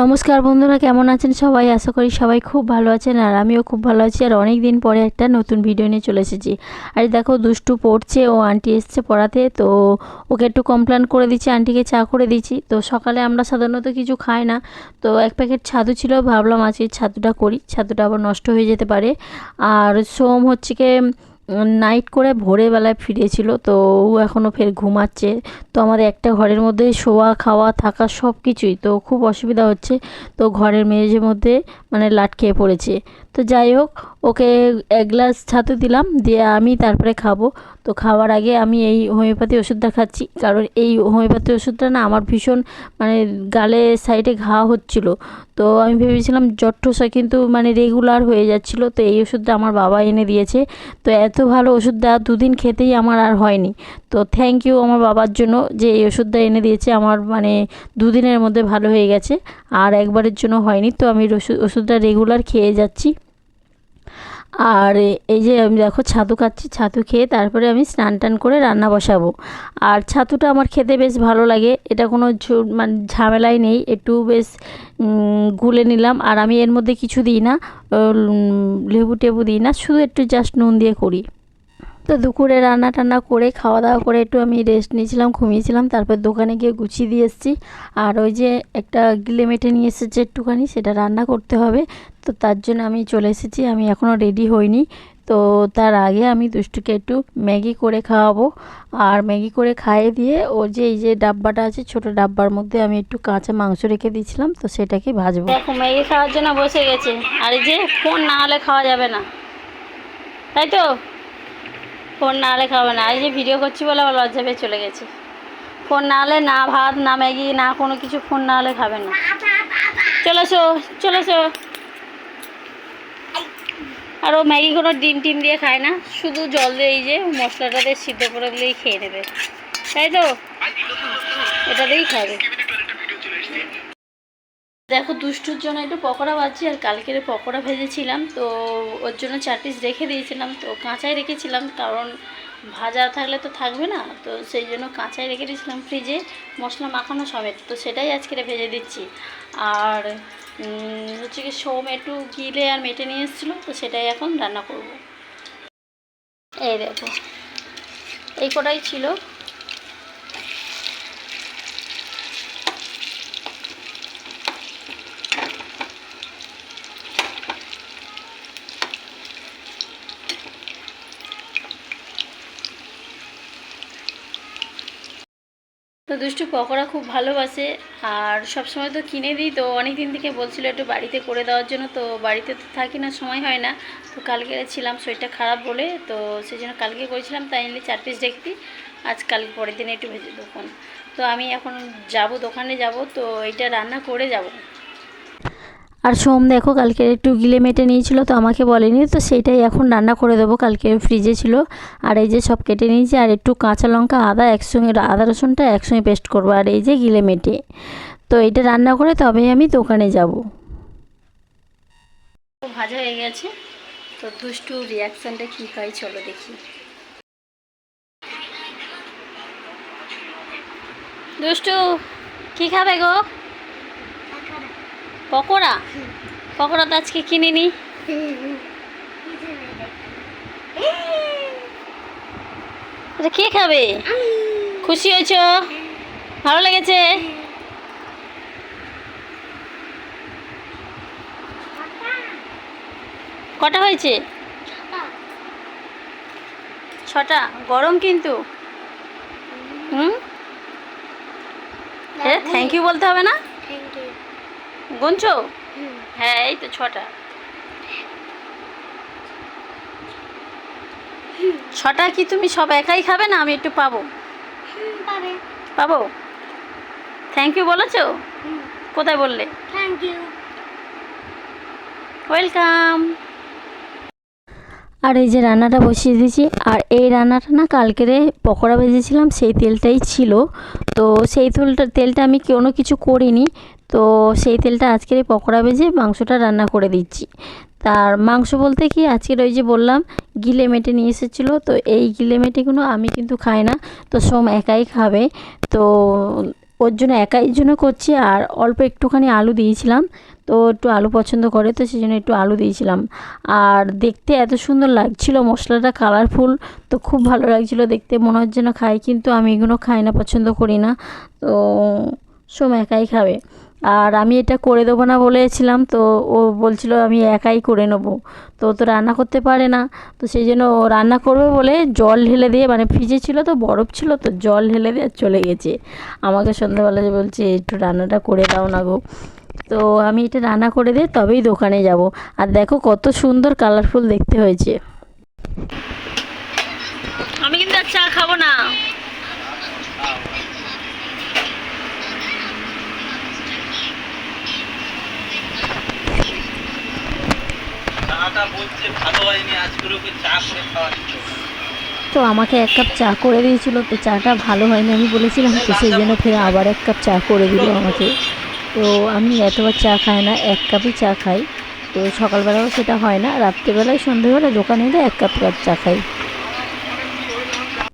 নমস্কার বন্ধুরা, কেমন আছেন সবাই? আশা করি সবাই খুব ভালো আছেন আর আমিও খুব ভালো আছি আর অনেক দিন পরে একটা নতুন ভিডিও নিয়ে চলে এসেছি। আর দেখো, দুষ্টু পড়ছে, ও আন্টি এসছে পড়াতে, তো ওকে একটু কমপ্লেন করে দিচ্ছি আন্টিকে চা করে দিচ্ছি। তো সকালে আমরা সাধারণত কিছু খাই না, তো এক প্যাকেট ছাদু ছিল, ভাবলাম আজকে ছাদুটা করি ছাদুটা আবার নষ্ট হয়ে যেতে পারে। আর সোম হচ্ছে কি নাইট করে ভোরেবেলায় ফিরেছিল, তো ও এখনও ফের ঘুমাচ্ছে। তো আমাদের একটা ঘরের মধ্যে শোয়া, খাওয়া, থাকা সব কিছুই তো খুব অসুবিধা হচ্ছে। তো ঘরের মেঝের মধ্যে মানে লাট খেয়ে পড়েছে। তো যাই হোক, ওকে এক গ্লাস ছাতু দিলাম, দিয়ে আমি তারপরে খাব। তো খাওয়ার আগে আমি এই হোমিওপ্যাথি ওষুধটা খাচ্ছি, কারণ এই হোমিওপ্যাথি ওষুধটা না আমার ভীষণ মানে গালে সাইডে ঘা হচ্ছিল। তো আমি ভেবেছিলাম জট্ঠসা কিন্তু মানে রেগুলার হয়ে যাচ্ছিল, তো এই ওষুধটা আমার বাবা এনে দিয়েছে। তো এত ভালো ওষুধ দেওয়া দুদিন খেতেই আমার আর হয়নি। তো থ্যাংক ইউ আমার বাবার জন্য যে এই ওষুধটা এনে দিয়েছে, আমার মানে দুদিনের মধ্যে ভালো হয়ে গেছে, আর একবারের জন্য হয়নি। তো আমি ওষুধ ওষুধটা রেগুলার খেয়ে যাচ্ছি। আর এই যে আমি দেখো ছাতু খাচ্ছি, ছাতু খেয়ে তারপরে আমি স্নান টান করে রান্না বসাবো। আর ছাতুটা আমার খেতে বেশ ভালো লাগে, এটা কোনো মানে ঝামেলাই নেই, একটু বেশ গুলে নিলাম। আর আমি এর মধ্যে কিছু দিই না লেবু টেবু দিই না, শুধু একটু জাস্ট নুন দিয়ে করি। তো দুপুরে রান্না টান্না করে, খাওয়া দাওয়া করে একটু আমি রেস্ট নিয়েছিলাম, ঘুমিয়েছিলাম, তারপর দোকানে গিয়ে গুছিয়ে দিয়ে এসেছি। আর ওই যে একটা গিলে মেটে নিয়ে এসেছে একটুখানি, সেটা রান্না করতে হবে। তো তার জন্য আমি চলে এসেছি, আমি এখনও রেডি হইনি। তো তার আগে আমি দুষ্টুকে একটু ম্যাগি করে খাওয়াবো। আর ম্যাগি করে খাইয়ে দিয়ে ও যে এই যে ডাব্বাটা আছে, ছোট ডাব্বার মধ্যে আমি একটু কাঁচা মাংস রেখে দিয়েছিলাম, তো সেটাকে ভাজবো। দেখো, ম্যাগি খাওয়ার জন্য বসে গেছে। আর এই যে ফোন না হলে খাওয়া যাবে না। তাই তো? ফোন না হলে খাবে না। এই যে ভিডিও করছি বলে আবার লজ্জা পেয়ে চলে গেছে। ফোন না হলে না ভাত, না ম্যাগি, না কোনো কিছু ফোন না হলে খাবে না। চলেছো চলেছো আর ও ম্যাগি কোনো ডিম টিম দিয়ে খায় না। শুধু জল দিয়ে এই যে মশলাটা দিয়ে সিদ্ধ করে দিলেই খেয়ে নেবে। তাই তো? এটা দিয়েই খাবে। দেখো, দুষ্টুর জন্য একটু পকোড়া ভাজছি আর কালকের পকোড়া ভেজেছিলাম, তো ওর জন্য চার পিস রেখে দিয়েছিলাম, তো কাঁচাই রেখেছিলাম, কারণ ভাজা থাকলে তো থাকবে না, তো সেই জন্য কাঁচাই রেখে দিয়েছিলাম ফ্রিজে মশলা মাখানো সমেত, তো সেটাই আজকে ভেজে দিচ্ছি। আর হচ্ছে কি সোম একটু গিলে আর মেটে নিয়ে এসেছিল, তো সেটাই এখন রান্না করব। এই দেখো, এই কটাই ছিল। তো দুষ্টু পকোড়া খুব ভালোবাসে আর সব সময় তো কিনে দিই, তো অনেক দিন থেকে বলছিল একটু বাড়িতে করে দেওয়ার জন্য, তো বাড়িতে তো থাকি না, সময় হয় না। তো কালকে ছিলাম শরীরটা খারাপ বলে, তো সেই জন্য কালকে করেছিলাম, তাই নিলে চার পিস দেখতি আজ কাল পরের দিনে একটু ভেজে দোকান তো আমি এখন যাব, দোকানে যাব, তো এটা রান্না করে যাব। আর সোম দেখো কালকে একটু গিলে মেটে নিয়েছিল, তো আমাকে বলেনি, তো সেটাই এখন রান্না করে দেবো। কালকে ফ্রিজে ছিল, আর এই যে সব কেটে নিয়েছি, আর একটু কাঁচা লঙ্কা, আদা একসঙ্গে, আদা রসুনটা একসঙ্গে পেস্ট করব, আর এই যে গিলে মেটে। তো এটা রান্না করে তবে আমি দোকানে যাব। ভাজা হয়ে গেছে, তো দুষ্টু রিয়াকশানটা কী হয় চলো দেখি। দুষ্টু, কী খাবে গো? পকোড়া? পকোড়া তো আজকে কিনে নি এটা কে খাবে? খুশি হয়েছ? ভালো লেগেছে? কটা হয়েছে? ছটা। গরম কিন্তু। হুম? হ্যাঁ থ্যাংক ইউ বলতে হবে না? গুনছো হ্যাঁ এই তো ছটা। ছটা কি তুমি সব একাই খাবে না আমি একটু পাবো? পাবো। থ্যাংক ইউ বলেছ? কোথায় বললে? থ্যাংক ইউ ওয়েলকাম আর এই যে রান্নাটা বসিয়ে দিয়েছি আর এই রান্নাটা না কালকেরে পকোড়া ভেজেছিলাম সেই তেলটাই ছিল। তো সেই তেলটা তেলটা আমি কোনো কিছু করিনি। তো সেই তেলটা আজকের এই পকোড়া ভেজে মাংসটা রান্না করে দিচ্ছি। তার মাংস বলতে কি আজকের ওই যে বললাম, গিলে মেটে নিয়ে এসেছিল, তো এই গিলে মেটেগুলো আমি কিন্তু খাই না, তো সোম একাই খাবে। তো ওর জন্য একাই জন্য করছি, আর অল্প একটুখানি আলু দিয়েছিলাম, তো একটু আলু পছন্দ করে, তো সেই জন্য একটু আলু দিয়েছিলাম। আর দেখতে এত সুন্দর লাগছিল, মশলাটা কালারফুল তো খুব ভালো লাগছিল দেখতে, মনে হচ্ছে না খাই, কিন্তু আমি এগুলো খাই না, পছন্দ করি না, তো সোম একাই খাবে। আর আমি এটা করে দেবো না বলেছিলাম, তো ও বলছিল আমি একাই করে নেব। তো তো রান্না করতে পারে না, তো সেই জন্য ও রান্না করবে বলে জল ঢেলে দিয়ে মানে ফ্রিজে ছিল তো, বরফ ছিল তো, জল ঢেলে দিয়ে চলে গেছে। আমাকে সন্ধ্যাবেলা বলছে, একটু রান্নাটা করে দাও না গো। তো আমি এটা রান্না করে দিয়ে তবেই দোকানে যাব। আর দেখো কত সুন্দর কালারফুল দেখতে হয়েছে। আমি কিন্তু আর চা খাব না চাটা বলছে ভালো হয়নি আজকের ওকে চা করে খাওয়াচ্ছ তো আমাকে এক কাপ চা করে দিয়েছিল তো চাটা ভালো হয়নি আমি বলেছিলাম তো সেই জন্য ফের আবার এক কাপ চা করে দিল আমাকে। তো আমি এতবার চা খাই না এক কাপই চা খাই। তো সকালবেলাও সেটা হয় না রাত্রেবেলায় সন্ধ্যেবেলায় দোকানে এলে এক কাপ কাপ চা খাই।